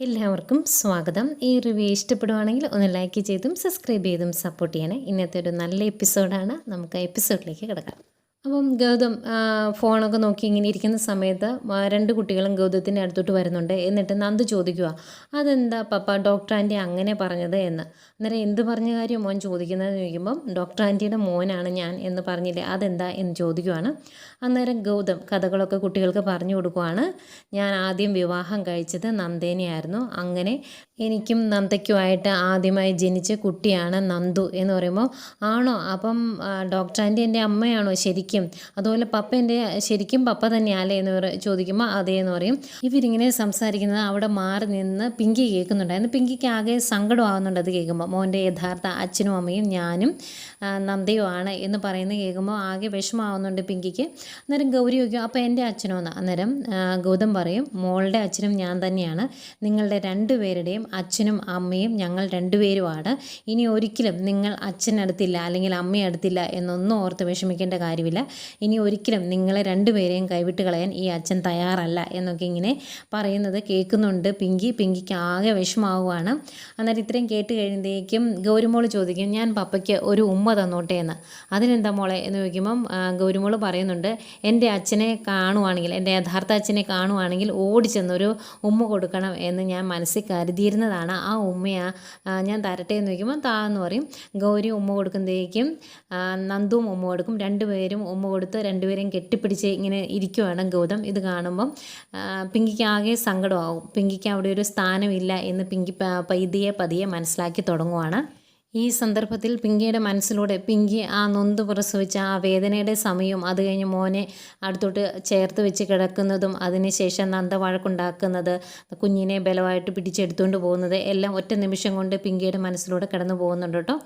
എല്ലാവർക്കും സ്വാഗതം. ഈ റിവ്യൂ ഇഷ്ടപ്പെടുവാണെങ്കിൽ ഒന്ന് ലൈക്ക് ചെയ്തും സബ്സ്ക്രൈബ് ചെയ്തും സപ്പോർട്ട് ചെയ്യണേ. ഇന്നത്തെ ഒരു നല്ല എപ്പിസോഡാണ് നമുക്ക് എപ്പിസോഡിലേക്ക് കിടക്കാം. അപ്പം ഗൗതം ഫോണൊക്കെ നോക്കി ഇങ്ങനെ ഇരിക്കുന്ന സമയത്ത് രണ്ട് കുട്ടികളും ഗൗതത്തിന്റെ അടുത്തോട്ട് വരുന്നുണ്ട്. എന്നിട്ട് നന്ദ് ചോദിക്കുക അതെന്താ പപ്പ ഡോക്ടർ ആന്റി അങ്ങനെ പറഞ്ഞത് എന്ന്? അന്നേരം എന്ത് പറഞ്ഞ കാര്യം മോൻ ചോദിക്കുന്നതെന്ന് ചോദിക്കുമ്പം ഡോക്ടർ ആന്റിയുടെ മോനാണ് ഞാൻ എന്ന് പറഞ്ഞില്ലേ അതെന്താ? എന്ന് ചോദിക്കുവാണ്. അന്നേരം ഗൗതം കഥകളൊക്കെ കുട്ടികൾക്ക് പറഞ്ഞു കൊടുക്കുവാണ്. ഞാൻ ആദ്യം വിവാഹം കഴിച്ചത് നന്ദേനെയായിരുന്നു. അങ്ങനെ എനിക്കും നന്ദയ്ക്കുമായിട്ട് ആദ്യമായി ജനിച്ച കുട്ടിയാണ് നന്ദു എന്ന് പറയുമ്പോൾ ആണോ? അപ്പം ഡോക്ടർ ആന്റി എന്റെ അമ്മയാണോ ശരിക്കും? അതുപോലെ പപ്പ എന്റെ ശരിക്കും പപ്പ തന്നെയല്ലേ എന്ന് ചോദിക്കുമ്പോൾ അതേ എന്ന് പറയും. ഇവരിങ്ങനെ സംസാരിക്കുന്നത് അവിടെ മാറി നിന്ന് പിങ്കി കേൾക്കുന്നുണ്ടായിരുന്നു പിങ്കിക്ക് ആകെ സങ്കടമാകുന്നുണ്ട് അത് കേൾക്കുമ്പോൾ മോന്റെ യഥാർത്ഥ അച്ഛനും അമ്മയും ഞാനും നന്ദയും ആണ് എന്ന് പറയുന്നത് കേൾക്കുമ്പോൾ ആകെ വിഷമാവുന്നുണ്ട് പിങ്കിക്ക്. അന്നേരം ഗൗരി ചോദിക്കും അപ്പോൾ എന്റെ അച്ഛനോ? എന്ന്. അന്നേരം ഗൗതം പറയും മോളുടെ അച്ഛനും ഞാൻ തന്നെയാണ്. നിങ്ങളുടെ രണ്ടുപേരുടെയും അച്ഛനും അമ്മയും ഞങ്ങൾ രണ്ടുപേരുമാണ് ഇനി ഒരിക്കലും നിങ്ങൾ അച്ഛനടുത്തില്ല അല്ലെങ്കിൽ അമ്മയടുത്തില്ല എന്നൊന്നും ഓർത്ത് വിഷമിക്കേണ്ട കാര്യമില്ല. ഇനി ഒരിക്കലും നിങ്ങളെ രണ്ടുപേരെയും കൈവിട്ട് കളയാൻ ഈ അച്ഛൻ തയ്യാറല്ല എന്നൊക്കെ ഇങ്ങനെ പറയുന്നത് കേൾക്കുന്നുണ്ട്. പിങ്കി പിങ്കിക്ക് ആകെ വിഷമാവുകയാണ്. അന്നേരം ഇത്രയും കേട്ട് കഴിയുമ്പോഴേക്കും ഗൗരിമോൾ ചോദിക്കും ഞാൻ പപ്പയ്ക്ക് ഒരു ഉമ്മ തന്നോട്ടെ എന്ന്? അതിനെന്താ മോളെ? എന്ന് ചോദിക്കുമ്പം ഗൗരിമോൾ പറയുന്നുണ്ട് എന്റെ അച്ഛനെ കാണുവാണെങ്കിൽ എന്റെ യഥാർത്ഥ അച്ഛനെ കാണുവാണെങ്കിൽ ഓടിച്ചെന്നൊരു ഉമ്മ കൊടുക്കണം എന്ന് ഞാൻ മനസ്സിൽ കരുതിയിരുന്നതാണ്. ആ ഉമ്മയാ ഞാൻ തരട്ടെ എന്ന് ചോദിക്കുമ്പോൾ താ എന്ന് പറയും. ഗൗരി ഉമ്മ കൊടുക്കുന്നതേക്കും നന്ദുവും ഉമ്മ കൊടുക്കും. രണ്ടുപേരും ഉമ്മ കൊടുത്ത് രണ്ടുപേരെയും കെട്ടിപ്പിടിച്ച് ഇങ്ങനെ ഇരിക്കുവാണ് ഗൗതം. ഇത് കാണുമ്പം പിങ്കിക്ക് ആകെ സങ്കടമാകും പിങ്കിക്ക് അവിടെ ഒരു സ്ഥാനമില്ല എന്ന് പിങ്കി പതിയെ പതിയെ മനസ്സിലാക്കി തുടങ്ങുവാണ്. ഈ സന്ദർഭത്തിൽ പിങ്കിയുടെ മനസ്സിലൂടെ പിങ്കി ആ നൊന്ത് പ്രസവിച്ച ആ വേദനയുടെ സമയവും അത് കഴിഞ്ഞ് മോനെ അടുത്തോട്ട് ചേർത്ത് വെച്ച് കിടക്കുന്നതും അതിനുശേഷം നന്ദ വഴക്കുണ്ടാക്കുന്നത് കുഞ്ഞിനെ ബലമായിട്ട് പിടിച്ചെടുത്തുകൊണ്ട് പോകുന്നത് എല്ലാം ഒറ്റ നിമിഷം കൊണ്ട് പിങ്കിയുടെ മനസ്സിലൂടെ കടന്നു പോകുന്നുണ്ട് കേട്ടോ.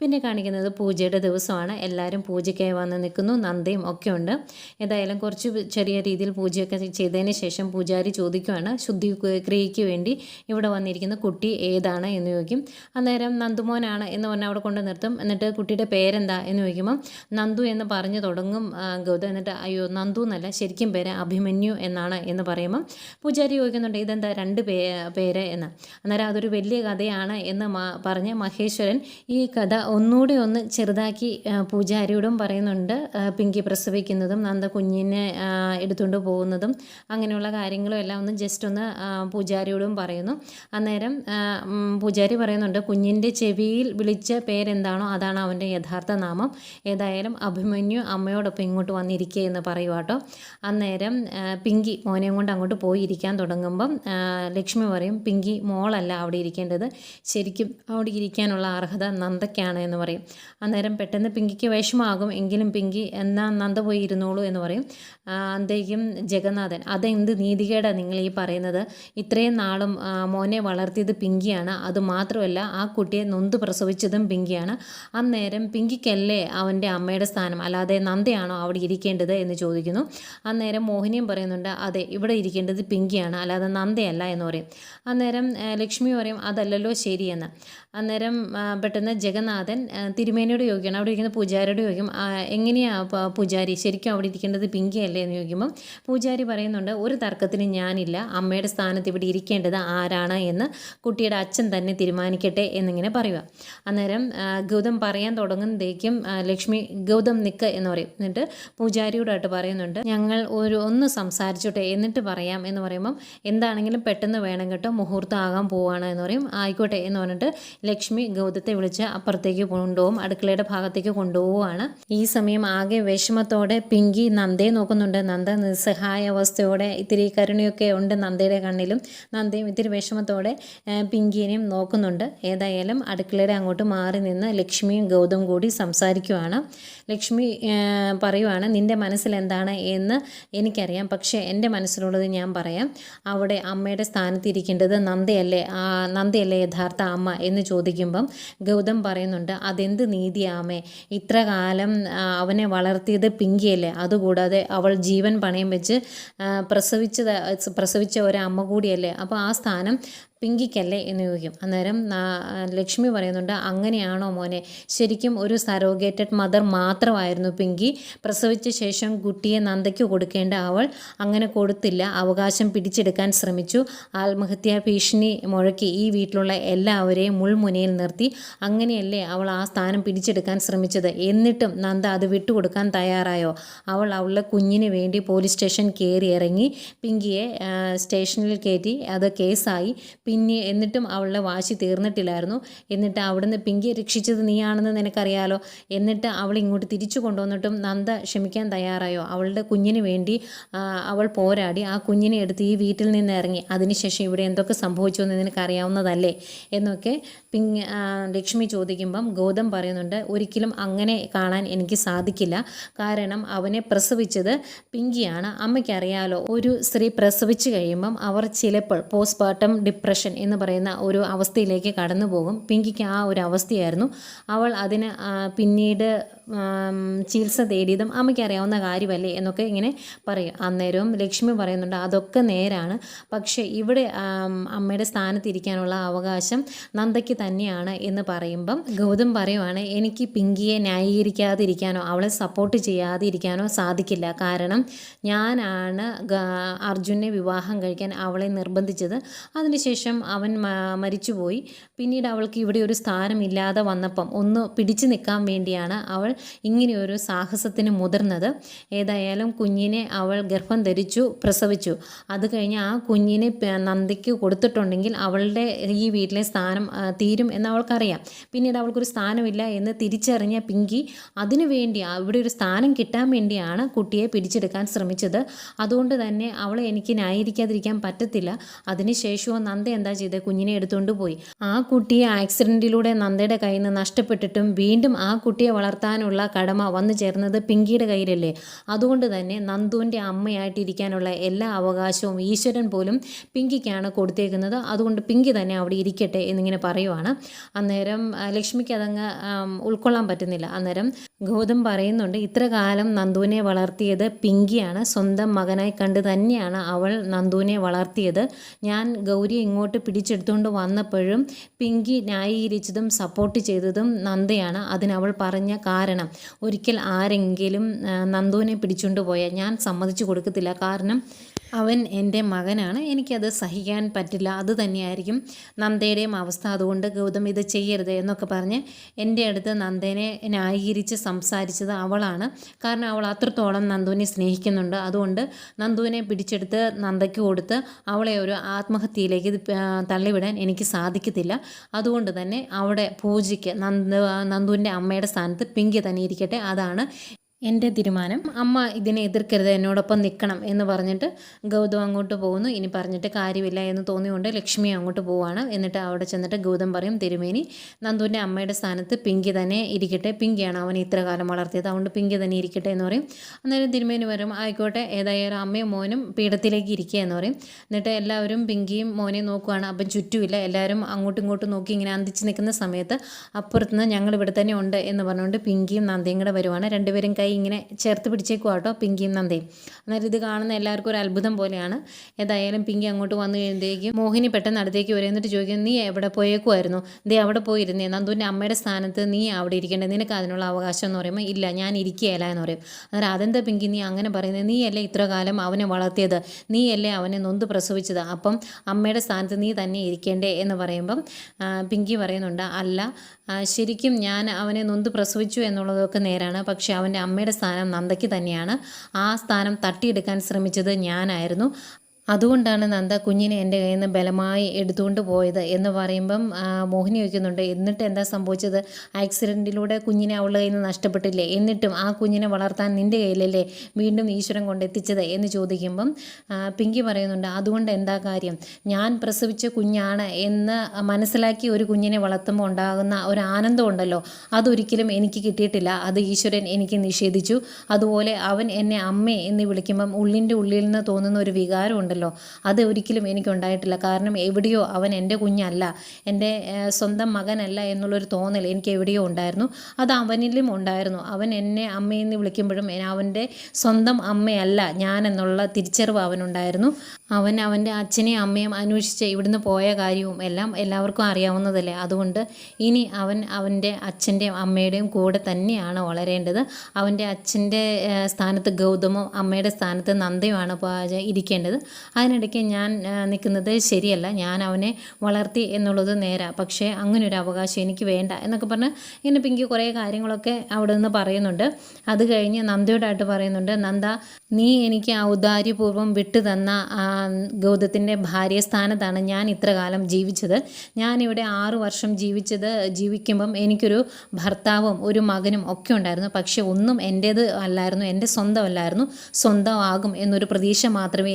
പിന്നെ കാണിക്കുന്നത് പൂജയുടെ ദിവസമാണ്. എല്ലാവരും പൂജയ്ക്കായി വന്ന് നിൽക്കുന്നു. നന്ദയും ഒക്കെ ഉണ്ട്. ഏതായാലും കുറച്ച് ചെറിയ രീതിയിൽ പൂജയൊക്കെ ചെയ്തതിന് ശേഷം പൂജാരി ചോദിക്കുകയാണ് ശുദ്ധി ക്രിയയ്ക്ക് വേണ്ടി ഇവിടെ വന്നിരിക്കുന്ന കുട്ടി ഏതാണ്? എന്ന് ചോദിക്കും. അന്നേരം നന്ദുമോനാണ് എന്ന് പറഞ്ഞാൽ അവിടെ കൊണ്ട് നിർത്തും. എന്നിട്ട് കുട്ടിയുടെ പേരെന്താ എന്ന് ചോദിക്കുമ്പോൾ നന്ദു എന്ന് പറഞ്ഞു തുടങ്ങും ഗൗതം. എന്നിട്ട് അയ്യോ നന്ദു എന്നല്ല ശരിക്കും പേര് അഭിമന്യു എന്നാണ് എന്ന് പറയുമ്പം പൂജാരി ചോദിക്കുന്നുണ്ട് ഇതെന്താ രണ്ട് പേ പേര് എന്ന്? അന്നേരം അതൊരു വലിയ കഥയാണ് എന്ന് പറഞ്ഞ് മഹേശ്വരൻ ഈ കഥ ഒന്നുകൂടി ഒന്ന് ചെറുതാക്കി പൂജാരിയോടും പറയുന്നുണ്ട് പിങ്കി പ്രസവിക്കുന്നതും നന്ദ കുഞ്ഞിനെ എടുത്തുകൊണ്ട് പോകുന്നതും അങ്ങനെയുള്ള കാര്യങ്ങളും എല്ലാം ഒന്ന് ജസ്റ്റ് ഒന്ന് പൂജാരിയോടും പറയുന്നു. അന്നേരം പൂജാരി പറയുന്നുണ്ട് കുഞ്ഞിന്റെ ചെവിയിൽ വിളിച്ച പേരെന്താണോ അതാണ് അവന്റെ യഥാർത്ഥ നാമം. ഏതായാലും അഭിമന്യു അമ്മയോടൊപ്പം ഇങ്ങോട്ട് വന്നിരിക്കുക എന്ന് പറയുക കേട്ടോ. അന്നേരം പിങ്കി മോനെയും കൊണ്ട് അങ്ങോട്ട് പോയിരിക്കാൻ തുടങ്ങുമ്പം ലക്ഷ്മി പറയും പിങ്കി മോളല്ല അവിടെ ഇരിക്കേണ്ടത്. ശരിക്കും അവിടെ ഇരിക്കാനുള്ള അർഹത നന്ദയ്ക്കാണ് എന്ന് പറയും. അന്നേരം പെട്ടെന്ന് പിങ്കിക്ക് വിഷമാകും എങ്കിലും പിങ്കി എന്നാ നന്ദ പോയി ഇരുന്നോളൂ എന്ന് പറയും. അന്തേക്കും ജഗന്നാഥൻ അതെന്ത് നീതികേടാണ് നിങ്ങൾ ഈ പറയുന്നത്. ഇത്രയും നാളും മോനെ വളർത്തിയത് പിങ്കിയാണ്. അത് മാത്രമല്ല ആ കുട്ടിയെ നൊന്ത് പ്രസവിച്ചതും പിങ്കിയാണ്. അന്നേരം പിങ്കിക്കല്ലേ അവന്റെ അമ്മയുടെ സ്ഥാനം? അല്ലാതെ നന്ദയാണോ അവിടെ ഇരിക്കേണ്ടത് എന്ന് ചോദിക്കുന്നു. അന്നേരം മോഹിനിയും പറയുന്നുണ്ട് അതെ ഇവിടെ ഇരിക്കേണ്ടത് പിങ്കിയാണ്. അല്ലാതെ നന്ദയല്ല എന്ന് പറയും. അന്നേരം ലക്ഷ്മി പറയും അതല്ലല്ലോ ശരിയെന്ന്. അന്നേരം പെട്ടെന്ന് ജഗന്നാഥൻ തിരുമേനിയോട് ചോദിക്കണം അവിടെ ഇരിക്കുന്ന പൂജാരിയോട് ചോദിക്കും എങ്ങനെയാണ് എങ്ങനെയാ പൂജാരി? ശരിക്കും അവിടെ ഇരിക്കേണ്ടത് പിങ്കിയല്ലേ എന്ന് ചോദിക്കുമ്പം പൂജാരി പറയുന്നുണ്ട് ഒരു തർക്കത്തിന് ഞാനില്ല. അമ്മയുടെ സ്ഥാനത്ത് ഇവിടെ ഇരിക്കേണ്ടത് ആരാണ് എന്ന് കുട്ടിയുടെ അച്ഛൻ തന്നെ തീരുമാനിക്കട്ടെ എന്നിങ്ങനെ പറയുക. അന്നേരം ഗൗതം പറയാൻ തുടങ്ങുന്നതേക്കും ലക്ഷ്മി ഗൗതം നിക്ക് എന്ന് പറയും. എന്നിട്ട് പൂജാരിയോടായിട്ട് പറയുന്നുണ്ട് ഞങ്ങൾ ഒരു ഒന്ന് സംസാരിച്ചോട്ടെ. എന്നിട്ട് പറയാം എന്ന് പറയുമ്പം എന്താണെങ്കിലും പെട്ടെന്ന് വേണം കേട്ടോ. മുഹൂർത്തം ആകാൻ പോവുകയാണ് എന്ന് പറയും. ആയിക്കോട്ടെ എന്ന് പറഞ്ഞിട്ട് ലക്ഷ്മി ഗൗതത്തെ വിളിച്ച് അപ്പുറത്തേക്ക് കൊണ്ടുപോകും അടുക്കളയുടെ ഭാഗത്തേക്ക് കൊണ്ടുപോവുകയാണ്. ഈ സമയം ആകെ വിഷമത്തോടെ പിങ്കി നന്ദയെ നോക്കുന്നുണ്ട്. നന്ദ നിസ്സഹായ അവസ്ഥയോടെ ഇത്തിരി കരുണയൊക്കെ ഉണ്ട് നന്ദയുടെ കണ്ണിലും. നന്ദയും ഇത്തിരി വിഷമത്തോടെ പിങ്കിനെയും നോക്കുന്നുണ്ട്. ഏതായാലും അടുക്കളയുടെ അങ്ങോട്ട് മാറി നിന്ന് ലക്ഷ്മിയും ഗൗതം കൂടി സംസാരിക്കുവാണ്. ലക്ഷ്മി പറയുവാണ് നിന്റെ മനസ്സിൽ എന്താണ് എന്ന് എനിക്കറിയാം. പക്ഷേ എന്റെ മനസ്സിലുള്ളത് ഞാൻ പറയാം. അവിടെ അമ്മയുടെ സ്ഥാനത്തിരിക്കേണ്ടത് നന്ദയല്ലേ? നന്ദയല്ലേ യഥാർത്ഥ അമ്മ? എന്ന് ചോദിക്കുമ്പം ഗൗതം പറയുന്നുണ്ട് അതെന്ത് നീതിയാമേ? ഇത്ര കാലം അവനെ വളർത്തിയത് പിങ്കിയല്ലേ? അതുകൂടാതെ അവൾ ജീവൻ പണയം വെച്ച് പ്രസവിച്ചത് പ്രസവിച്ച ഒരമ്മ കൂടിയല്ലേ? അപ്പോൾ ആ സ്ഥാനം പിങ്കിക്കല്ലേ എന്ന് ചോദിക്കും. അന്നേരം ലക്ഷ്മി പറയുന്നുണ്ട് അങ്ങനെയാണോ മോനെ? ശരിക്കും ഒരു സരോഗേറ്റഡ് മദർ മാത്രമായിരുന്നു പിങ്കി. പ്രസവിച്ച ശേഷം കുട്ടിയെ നന്ദയ്ക്ക് കൊടുക്കേണ്ട അവൾ അങ്ങനെ കൊടുത്തില്ല. അവകാശം പിടിച്ചെടുക്കാൻ ശ്രമിച്ചു. ആത്മഹത്യാ ഭീഷണി മുഴക്കി ഈ വീട്ടിലുള്ള എല്ലാവരെയും മുൾമുനയിൽ നിർത്തി. അങ്ങനെയല്ലേ അവൾ ആ സ്ഥാനം പിടിച്ചെടുക്കാൻ ശ്രമിച്ചത്? എന്നിട്ടും നന്ദ അത് വിട്ടുകൊടുക്കാൻ തയ്യാറായോ? അവൾ അവളുടെ കുഞ്ഞിന് വേണ്ടി പോലീസ് സ്റ്റേഷൻ കയറി ഇറങ്ങി പിങ്കിയെ സ്റ്റേഷനിൽ കയറ്റി അത് കേസായി. പിന്നെ എന്നിട്ടും അവളുടെ വാശി തീർന്നിട്ടില്ലായിരുന്നു. എന്നിട്ട് അവിടുന്ന് പിങ്കിയെ രക്ഷിച്ചത് നീയാണെന്ന് നിനക്കറിയാലോ. എന്നിട്ട് അവൾ ഇങ്ങോട്ട് തിരിച്ചു കൊണ്ടുവന്നിട്ടും നന്ദ ക്ഷമിക്കാൻ തയ്യാറായോ? അവളുടെ കുഞ്ഞിന് വേണ്ടി അവൾ പോരാടി ആ കുഞ്ഞിനെ എടുത്ത് ഈ വീട്ടിൽ നിന്ന് ഇറങ്ങി. അതിനുശേഷം ഇവിടെ എന്തൊക്കെ സംഭവിച്ചു എന്ന് നിനക്കറിയാവുന്നതല്ലേ? എന്നൊക്കെ പിങ് ലക്ഷ്മി ചോദിക്കുമ്പം ഗൗതം പറയുന്നുണ്ട് ഒരിക്കലും അങ്ങനെ കാണാൻ എനിക്ക് സാധിക്കില്ല. കാരണം അവനെ പ്രസവിച്ചത് പിങ്കിയാണ്. അമ്മയ്ക്കറിയാലോ ഒരു സ്ത്രീ പ്രസവിച്ചു കഴിയുമ്പം അവർ ചിലപ്പോൾ പോസ്റ്റ്മോർട്ടം ഡിപ്രഷൻ എന്ന് പറയുന്ന ഒരു അവസ്ഥയിലേക്ക് കടന്നു പോകും പിങ്കിക്ക് ആ ഒരു അവസ്ഥയായിരുന്നു. അവൾ അതിന് പിന്നീട് ചികിത്സ തേടിയതും അമ്മയ്ക്ക് അറിയാവുന്ന കാര്യമല്ലേ എന്നൊക്കെ ഇങ്ങനെ പറയും. അന്നേരവും ലക്ഷ്മി പറയുന്നുണ്ട് അതൊക്കെ നേരാണ്. പക്ഷേ ഇവിടെ അമ്മയുടെ സ്ഥാനത്തിരിക്കാനുള്ള അവകാശം നന്ദയ്ക്ക് തന്നെയാണ് എന്ന് പറയുമ്പം ഗൗതം പറയുവാണ് എനിക്ക് പിങ്കിയെ ന്യായീകരിക്കാതിരിക്കാനോ അവളെ സപ്പോർട്ട് ചെയ്യാതിരിക്കാനോ സാധിക്കില്ല. കാരണം ഞാനാണ് അർജുനെ വിവാഹം കഴിക്കാൻ അവളെ നിർബന്ധിച്ചത്. അതിനുശേഷം അവൻ മരിച്ചുപോയി. പിന്നീട് അവൾക്ക് ഇവിടെ ഒരു സ്ഥാനമില്ലാതെ വന്നപ്പം ഒന്ന് പിടിച്ചു നിൽക്കാൻ വേണ്ടിയാണ് അവൾ ഇങ്ങനെയൊരു സാഹസത്തിന് മുതിർന്നത്. ഏതായാലും കുഞ്ഞിനെ അവൾ ഗർഭം ധരിച്ചു പ്രസവിച്ചു. അത് കഴിഞ്ഞ് ആ കുഞ്ഞിനെ നന്ദിക്ക് കൊടുത്തിട്ടുണ്ടെങ്കിൽ അവളുടെ ഈ വീട്ടിലെ സ്ഥാനം തീരും എന്ന് അവൾക്കറിയാം. പിന്നീട് അവൾക്കൊരു സ്ഥാനമില്ല എന്ന് തിരിച്ചറിഞ്ഞ പിങ്കി അതിനുവേണ്ടി ഇവിടെ ഒരു സ്ഥാനം കിട്ടാൻ വേണ്ടിയാണ് കുട്ടിയെ പിടിച്ചെടുക്കാൻ ശ്രമിച്ചത്. അതുകൊണ്ട് തന്നെ അവളെ എനിക്ക് ന്യായീകരിക്കാതിരിക്കാൻ പറ്റത്തില്ല. അതിനുശേഷവും നന്ദ എന്താ ചെയ്തത് കുഞ്ഞിനെ എടുത്തുകൊണ്ട് പോയി. ആ കുട്ടിയെ ആക്സിഡന്റിലൂടെ നന്ദയുടെ കയ്യിൽ നിന്ന് നഷ്ടപ്പെട്ടിട്ടും വീണ്ടും ആ കുട്ടിയെ വളർത്താനുള്ള കടമ വന്നു ചേർന്നത് പിങ്കിയുടെ കയ്യിലല്ലേ? അതുകൊണ്ട് തന്നെ നന്ദുവിന്റെ അമ്മയായിട്ടിരിക്കാനുള്ള എല്ലാ അവകാശവും ഈശ്വരൻ പോലും പിങ്കിക്കാണ് കൊടുത്തേക്കുന്നത്. അതുകൊണ്ട് പിങ്കി തന്നെ അവിടെ ഇരിക്കട്ടെ എന്നിങ്ങനെ പറയുവാണ്. അന്നേരം ലക്ഷ്മിക്ക് അതങ്ങ് ഉൾക്കൊള്ളാൻ പറ്റുന്നില്ല. അന്നേരം ഗൗതം പറയുന്നുണ്ട് ഇത്ര കാലം നന്ദുവിനെ വളർത്തിയത് പിങ്കിയാണ്. സ്വന്തം മകനായി കണ്ട് തന്നെയാണ് അവൾ നന്ദുവിനെ വളർത്തിയത്. ഞാൻ ഗൗരി ഇങ്ങോട്ട് പിടിച്ചെടുത്തുകൊണ്ട് വന്നപ്പോഴും പിങ്കി ന്യായീകരിച്ചതും സപ്പോർട്ട് ചെയ്തതും നന്ദയാണ്. അതിനവൾ പറഞ്ഞ കാരണം ഒരിക്കൽ ആരെങ്കിലും നന്ദുവിനെ പിടിച്ചുകൊണ്ട് പോയാൽ ഞാൻ സമ്മതിച്ചു കൊടുക്കത്തില്ല. കാരണം അവൻ എന്റെ മകനാണ്. എനിക്കത് സഹിക്കാൻ പറ്റില്ല. അത് തന്നെയായിരിക്കും നന്ദയുടെയും അവസ്ഥ. അതുകൊണ്ട് ഗൗതം ഇത് ചെയ്യരുത് എന്നൊക്കെ പറഞ്ഞ് എന്റെ അടുത്ത് നന്ദേനെ ന്യായീകരിച്ച് സംസാരിച്ചത് അവളാണ്. കാരണം അവൾ അത്രത്തോളം നന്ദുവിനെ സ്നേഹിക്കുന്നുണ്ട്. അതുകൊണ്ട് നന്ദുവിനെ പിടിച്ചെടുത്ത് നന്ദയ്ക്ക് കൊടുത്ത് അവളെ ഒരു ആത്മഹത്യയിലേക്ക് തള്ളിവിടാൻ എനിക്ക് സാധിക്കത്തില്ല. അതുകൊണ്ട് തന്നെ അവിടെ പൂജയ്ക്ക് നന്ദ നന്ദുവിന്റെ അമ്മയുടെ സ്ഥാനത്ത് പിങ്കി തന്നെ ഇരിക്കട്ടെ അതാണ് എന്റെ തീരുമാനം. അമ്മ ഇതിനെ എതിർക്കരുത് എന്നോടൊപ്പം നിൽക്കണം എന്ന് പറഞ്ഞിട്ട് ഗൗതം അങ്ങോട്ട് പോകുന്നു. ഇനി പറഞ്ഞിട്ട് കാര്യമില്ല എന്ന് തോന്നിയുകൊണ്ട് ലക്ഷ്മി അങ്ങോട്ട് പോവാണ്. എന്നിട്ട് അവിടെ ചെന്നിട്ട് ഗൗതം പറയും തിരുമേനി നന്ദുവിന്റെ അമ്മയുടെ സ്ഥാനത്ത് പിങ്കി തന്നെ ഇരിക്കട്ടെ. പിങ്കിയാണ് അവൻ ഇത്ര കാലം വളർത്തിയത്. അതുകൊണ്ട് പിങ്കി തന്നെ ഇരിക്കട്ടെ എന്ന് പറയും. അന്നേരം തിരുമേനി വരും. ആയിക്കോട്ടെ ഏതായാലും അമ്മയും മോനും പീഠത്തിലേക്ക് ഇരിക്കുക എന്ന് പറയും. എന്നിട്ട് എല്ലാവരും പിങ്കിയും മോനെയും നോക്കുവാണ്. അപ്പം ചുറ്റുമില്ല. എല്ലാവരും അങ്ങോട്ടും ഇങ്ങോട്ടും നോക്കി ഇങ്ങനെ അന്തിച്ച് നിൽക്കുന്ന സമയത്ത് അപ്പുറത്തുനിന്ന് ഞങ്ങൾ ഇവിടെ തന്നെ ഉണ്ട് എന്ന് പറഞ്ഞുകൊണ്ട് പിങ്കിയും നന്ദിയും കൂടെ വരുവാണ്. രണ്ടുപേരും കൈ ഇങ്ങനെ ചേർത്ത് പിടിച്ചേക്കുക കേട്ടോ പിങ്കിയും നന്ദയും. അന്നേരം ഇത് കാണുന്ന എല്ലാവർക്കും ഒരു അത്ഭുതം പോലെയാണ്. ഏതായാലും പിങ്കി അങ്ങോട്ട് വന്നു കഴിയുമ്പോഴേക്കും മോഹിനി പെട്ടെന്ന് അടുത്തേക്ക് വരും. എന്നിട്ട് ചോദിക്കും നീ എവിടെ പോയേക്കുമായിരുന്നു ദേ അവിടെ പോയിരുന്നേ. നന്ദുവിന്റെ അമ്മയുടെ സ്ഥാനത്ത് നീ അവിടെ ഇരിക്കേണ്ടത് നിനക്ക് അതിനുള്ള അവകാശം എന്ന് പറയുമ്പോൾ ഇല്ല ഞാൻ ഇരിക്കുകയല്ല എന്ന് പറയും. അന്നേരം അതെന്താ പിങ്കി? നീ അങ്ങനെ പറയുന്നത്? നീയല്ലേ ഇത്ര കാലം അവനെ വളർത്തിയത്? നീയല്ലേ അവനെ നൊന്ത് പ്രസവിച്ചത്? അപ്പം അമ്മയുടെ സ്ഥാനത്ത് നീ തന്നെ ഇരിക്കേണ്ടേ എന്ന് പറയുമ്പം പിങ്കി പറയുന്നുണ്ട് അല്ല ശരിക്കും ഞാൻ അവനെ നൊന്ത് പ്രസവിച്ചു എന്നുള്ളതൊക്കെ നേരാണ്. പക്ഷേ അവന്റെ അമ്മയുടെ സ്ഥാനം നന്ദയ്ക്ക് തന്നെയാണ്. ആ സ്ഥാനം തട്ടിയെടുക്കാൻ ശ്രമിച്ചത് ഞാനായിരുന്നു. അതുകൊണ്ടാണ് നന്ദ കുഞ്ഞിനെ എന്റെ കയ്യിൽ നിന്ന് ബലമായി എടുത്തുകൊണ്ട് പോയത് എന്ന് പറയുമ്പം മോഹിനി ചോദിക്കുന്നുണ്ട് എന്നിട്ട് എന്താ സംഭവിച്ചത്? ആക്സിഡന്റിലൂടെ കുഞ്ഞിനെ അവളുടെ കയ്യിൽ നിന്ന് നഷ്ടപ്പെട്ടില്ലേ? എന്നിട്ടും ആ കുഞ്ഞിനെ വളർത്താൻ നിന്റെ കയ്യിലല്ലേ വീണ്ടും ഈശ്വരൻ കൊണ്ടെത്തിച്ചത്? എന്ന് ചോദിക്കുമ്പം പിങ്കി പറയുന്നുണ്ട് അതുകൊണ്ട് എന്താ കാര്യം? ഞാൻ പ്രസവിച്ച കുഞ്ഞാണ് എന്ന് മനസ്സിലാക്കി ഒരു കുഞ്ഞിനെ വളർത്തുമ്പോൾ ഉണ്ടാകുന്ന ഒരു ആനന്ദം ഉണ്ടല്ലോ. അതൊരിക്കലും എനിക്ക് കിട്ടിയിട്ടില്ല. അത് ഈശ്വരൻ എനിക്ക് നിഷേധിച്ചു. അതുപോലെ അവൻ എന്നെ അമ്മേ എന്ന് വിളിക്കുമ്പം ഉള്ളിന്റെ ഉള്ളിൽ നിന്ന് തോന്നുന്ന ഒരു വികാരം ഉണ്ടല്ലോ. അത് ഒരിക്കലും എനിക്കുണ്ടായിട്ടില്ല. കാരണം എവിടെയോ അവൻ എന്റെ കുഞ്ഞല്ല എന്റെ സ്വന്തം മകനല്ല എന്നുള്ളൊരു തോന്നൽ എനിക്ക് എവിടെയോ ഉണ്ടായിരുന്നു. അത് അവനിലും ഉണ്ടായിരുന്നു. അവൻ എന്നെ അമ്മയെന്ന് വിളിക്കുമ്പോഴും അവന്റെ സ്വന്തം അമ്മയല്ല ഞാൻ എന്നുള്ള തിരിച്ചറിവ് അവനുണ്ടായിരുന്നു. അവൻ അവന്റെ അച്ഛനെയും അമ്മയും അന്വേഷിച്ച് ഇവിടുന്ന് പോയ കാര്യവും എല്ലാം എല്ലാവർക്കും അറിയാവുന്നതല്ലേ. അതുകൊണ്ട് ഇനി അവൻ അവന്റെ അച്ഛന്റെയും അമ്മയുടെയും കൂടെ തന്നെയാണ് വളരേണ്ടത്. അവന്റെ അച്ഛന്റെ സ്ഥാനത്ത് ഗൗതമോ അമ്മയുടെ സ്ഥാനത്ത് നന്ദയുമാണ് ഇരിക്കേണ്ടത്. അതിനിടയ്ക്ക് ഞാൻ നിൽക്കുന്നത് ശരിയല്ല. ഞാൻ അവനെ വളർത്തി എന്നുള്ളത് നേരാ. പക്ഷേ അങ്ങനെ ഒരു അവകാശം എനിക്ക് വേണ്ട എന്നൊക്കെ പറഞ്ഞ് ഇങ്ങനെ പിങ്കി കുറേ കാര്യങ്ങളൊക്കെ അവിടെ നിന്ന് പറയുന്നുണ്ട്. അത് കഴിഞ്ഞ് നന്ദയോടായിട്ട് പറയുന്നുണ്ട് നന്ദ നീ എനിക്ക് ഔദാര്യപൂർവം വിട്ടു തന്ന ആ ഗൗതത്തിന്റെ ഭാര്യ സ്ഥാനത്താണ് ഞാൻ ഇത്ര കാലം ജീവിച്ചത്. ഞാനിവിടെ ആറു വർഷം ജീവിച്ചത് ജീവിക്കുമ്പം എനിക്കൊരു ഭർത്താവും ഒരു മകനും ഒക്കെ ഉണ്ടായിരുന്നു. പക്ഷെ ഒന്നും എന്റേത് അല്ലായിരുന്നു എന്റെ സ്വന്തമല്ലായിരുന്നു സ്വന്തമാകും എന്നൊരു പ്രതീക്ഷ മാത്രമേ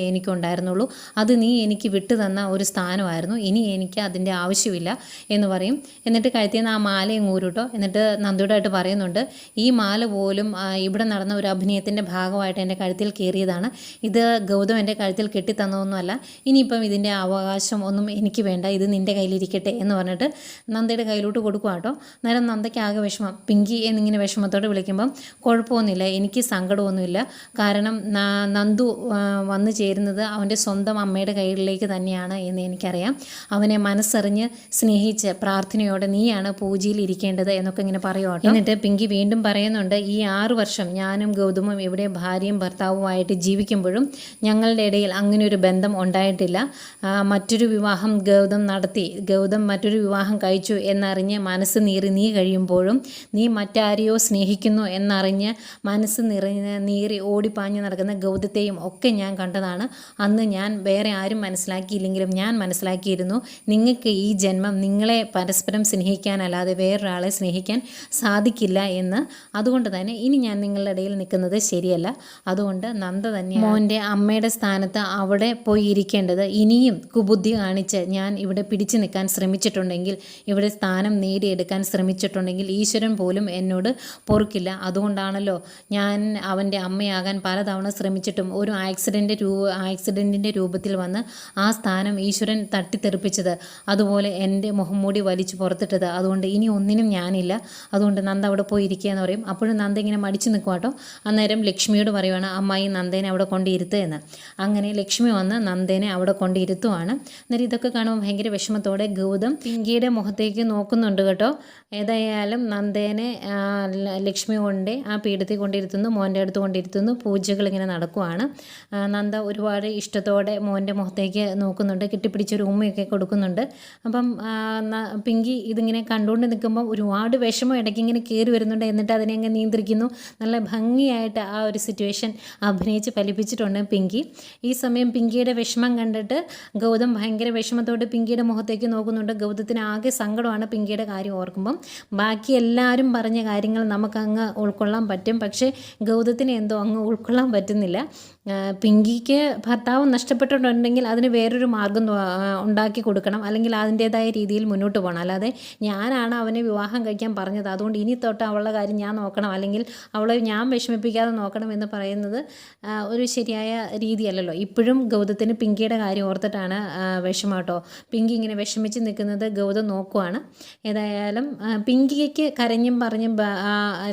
എനിക്കുണ്ടായിരുന്നുള്ളൂ അത് നീ എനിക്ക് വിട്ടു തന്ന ഒരു സ്ഥാനമായിരുന്നു. ഇനി എനിക്ക് അതിന്റെ ആവശ്യമില്ല എന്ന് പറയും. എന്നിട്ട് കഴുത്തിന്ന് ആ മാലയും ഊരുട്ടോ. എന്നിട്ട് നന്ദുടായിട്ട് പറയുന്നുണ്ട് ഈ മാല പോലും ഇവിടെ നടന്ന ഒരു അഭിനയത്തിന്റെ ഭാഗമായിട്ട് എന്റെ കഴുത്തിൽ കയറിയതാണ്. ഇത് ഗൗതം എന്റെ കഴുത്തിൽ കെട്ടിത്തന്നതൊന്നുമല്ല. ഇനിയിപ്പം ഇതിന്റെ അവകാശം ഒന്നും എനിക്ക് വേണ്ട. ഇത് നിന്റെ കയ്യിലിരിക്കട്ടെ എന്ന് പറഞ്ഞിട്ട് നന്ദയുടെ കയ്യിലോട്ട് കൊടുക്കുക കേട്ടോ നേരം നന്ദയ്ക്ക് ആകെ വിഷമം. പിങ്കി എന്നിങ്ങനെ വിഷമത്തോടെ വിളിക്കുമ്പം കുഴപ്പമൊന്നുമില്ല. എനിക്ക് സങ്കടമൊന്നുമില്ല. കാരണം നന്ദു വന്നു ചേരുന്നത് അവന്റെ സ്വന്തം അമ്മയുടെ കയ്യിലേക്ക് തന്നെയാണ് എന്ന് എനിക്കറിയാം. അവനെ മനസ്സറിഞ്ഞ് സ്നേഹിച്ച് പ്രാർത്ഥനയോടെ നീയാണ് പൂജയിൽ ഇരിക്കേണ്ടത് എന്നൊക്കെ ഇങ്ങനെ പറയുക എന്നിട്ട് പിങ്കി വീണ്ടും പറയുന്നുണ്ട് ഈ ആറു വർഷം ഞാനും ഗൗതമും ഇവിടെ ഭാര്യയും ഭർത്താവുമായിട്ട് ജീവിക്കുമ്പോഴും ഞങ്ങളുടെ ഇടയിൽ അങ്ങനെ ഒരു ബന്ധം ഉണ്ടായിട്ടില്ല. മറ്റൊരു വിവാഹം ഗൗതം നടത്തി ഗൗതം മറ്റൊരു വിവാഹം കഴിച്ചു എന്നറിഞ്ഞ് മനസ്സ് നീറി നീ കഴിയുമ്പോഴും നീ മറ്റാരെയോ സ്നേഹിക്കുന്നു എന്നറിഞ്ഞ് മനസ്സ് നിറഞ്ഞ് നീറി ഓടിപ്പാഞ്ഞ് നടക്കുന്ന ഗൗതത്തെയും ഒക്കെ ഞാൻ കണ്ടതാണ്. അന്ന് ഞാൻ വേറെ ആരും മനസ്സിലാക്കിയില്ലെങ്കിലും ഞാൻ മനസ്സിലാക്കിയിരുന്നു. നിങ്ങൾക്ക് ഈ ജന്മം നിങ്ങളെ പരസ്പരം സ്നേഹിക്കാനല്ലാതെ വേറൊരാളെ സ്നേഹിക്കാൻ സാധിക്കില്ല എന്ന്. അതുകൊണ്ട് തന്നെ ഇനി ഞാൻ നിങ്ങളുടെ ഇടയിൽ നിൽക്കുന്നത് ശരിയല്ല. അതുകൊണ്ട് നന്ദ തന്നെ മോന്റെ അമ്മയുടെ സ്ഥാനത്ത് അവിടെ പോയി ഇരിക്കേണ്ടത് ഇനിയും കുബുദ്ധി കാണിച്ച് ഞാൻ ഇവിടെ പിടിച്ചു നിൽക്കാൻ ശ്രമിച്ചിട്ടുണ്ടെങ്കിൽ ഇവിടെ സ്ഥാനം നേടിയെടുക്കാൻ ശ്രമിച്ചിട്ടുണ്ടെങ്കിൽ ഈശ്വരൻ പോലും എന്നോട് പൊറുക്കില്ല. അതുകൊണ്ടാണല്ലോ ഞാൻ അവന്റെ അമ്മയാകാൻ പലതവണ ശ്രമിച്ചിട്ടും ഒരു ആക്സിഡന്റ് രൂ ആക്സിഡന്റിന്റെ രൂപത്തിൽ വന്ന് ആ സ്ഥാനം ഈശ്വരൻ തട്ടിത്തെറിപ്പിച്ചത്. അതുപോലെ എന്റെ മുഖംമൂടി വലിച്ചു പുറത്തിട്ടത്. അതുകൊണ്ട് ഇനി ഒന്നിനും ഞാനില്ല. അതുകൊണ്ട് നന്ദ അവിടെ പോയി ഇരിക്കുക എന്ന് പറയും. അപ്പോഴും നന്ദ ഇങ്ങനെ മടിച്ചു നിൽക്കും കേട്ടോ. അന്നേരം ലക്ഷ്മിയോട് പറയുവാണ് അമ്മായി നന്ദേനെ അവിടെ കൊണ്ടിരുത്തുക എന്ന്. അങ്ങനെ ലക്ഷ്മി വന്ന് നന്ദേനെ അവിടെ കൊണ്ടിരുത്തുവാണ്. അന്നേരം ഇതൊക്കെ കാണുമ്പോൾ ഭയങ്കര വിഷമത്തോടെ ഗൗതം പിങ്കിയുടെ മുഖത്തേക്ക് നോക്കുന്നുണ്ട് കേട്ടോ. ഏതായാലും നന്ദേനെ ലക്ഷ്മി കൊണ്ട് ആ പീഠത്തിൽ കൊണ്ടിരുത്തുന്നു മോന്റെ അടുത്ത് കൊണ്ടിരുത്തുന്നു. പൂജകൾ ഇങ്ങനെ നടക്കുവാണ്. നന്ദ ഒരുപാട് ഇഷ്ടത്തോടെ മോന്റെ മുഖത്തേക്ക് നോക്കുന്നുണ്ട് കെട്ടിപ്പിടിച്ചൊരു ഉമ്മയൊക്കെ കൊടുക്കുന്നുണ്ട്. അപ്പം പിങ്കി ഇതിങ്ങനെ കണ്ടുകൊണ്ട് നിൽക്കുമ്പോൾ ഒരുപാട് വിഷമം ഇടയ്ക്ക് ഇങ്ങനെ കയറി വരുന്നുണ്ട്. എന്നിട്ട് അതിനെ അങ്ങ് നിയന്ത്രിക്കുന്നു. നല്ല ഭംഗിയായിട്ട് ആ ഒരു സിറ്റുവേഷൻ അഭിനയിച്ച് ഫലിപ്പിച്ചിട്ടുണ്ട് പിങ്കി. ഈ സമയം പിങ്കിയുടെ വിഷമം കണ്ടിട്ട് ഗൗതം ഭയങ്കര വിഷമത്തോട് പിങ്കിയുടെ മുഖത്തേക്ക് നോക്കുന്നുണ്ട്. ഗൗതത്തിന് ആകെ സങ്കടമാണ് പിങ്കിയുടെ കാര്യം ഓർക്കുമ്പം. ബാക്കി എല്ലാവരും പറഞ്ഞ കാര്യങ്ങൾ നമുക്കങ്ങ് ഉൾക്കൊള്ളാൻ പറ്റും. പക്ഷേ ഗൗതത്തിന് എന്തോ അങ്ങ് ഉൾക്കൊള്ളാൻ പറ്റുന്നില്ല. പിങ്കിക്ക് ഭർത്താവ് നഷ്ടപ്പെട്ടിട്ടുണ്ടെങ്കിൽ അതിന് വേറൊരു മാർഗം ഉണ്ടാക്കി കൊടുക്കണം. അല്ലെങ്കിൽ അതിന്റേതായ രീതിയിൽ മുന്നോട്ട് പോകണം. അല്ലാതെ ഞാനാണ് അവനെ വിവാഹം കഴിക്കാൻ പറഞ്ഞത്. അതുകൊണ്ട് ഇനി തൊട്ട് അവളുടെ കാര്യം ഞാൻ നോക്കണം. അല്ലെങ്കിൽ അവളെ ഞാൻ വിഷമിപ്പിക്കാതെ നോക്കണം എന്ന് പറയുന്നത് ഒരു ശരിയായ രീതിയല്ലല്ലോ. ഇപ്പോഴും ഗൗതത്തിന് പിങ്കിയുടെ കാര്യം ഓർത്തിട്ടാണ് വിഷമം കേട്ടോ. പിങ്കി ഇങ്ങനെ വിഷമിച്ച് നിൽക്കുന്നത് ഗൗതം നോക്കുവാണ്. ഏതായാലും പിങ്കിക്ക് കരഞ്ഞും പറഞ്ഞും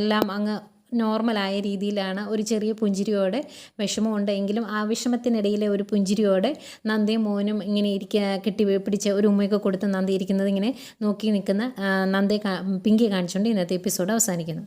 എല്ലാം അങ്ങ് നോർമലായ രീതിയിലാണ് ഒരു ചെറിയ പുഞ്ചിരിയോടെ വിഷമമുണ്ടെങ്കിലും ആ വിഷമത്തിനിടയിലെ ഒരു പുഞ്ചിരിയോടെ നന്ദിയും മോനും ഇങ്ങനെ ഇരിക്കുക കെട്ടി പിടിച്ച ഒരു ഉമ്മയൊക്കെ കൊടുത്ത് നന്ദി ഇരിക്കുന്നത് ഇങ്ങനെ നോക്കി നിൽക്കുന്ന നന്ദയെ കാ- പിങ്കിയെ കാണിച്ചുകൊണ്ട് ഇന്നത്തെ എപ്പിസോഡ് അവസാനിക്കുന്നു.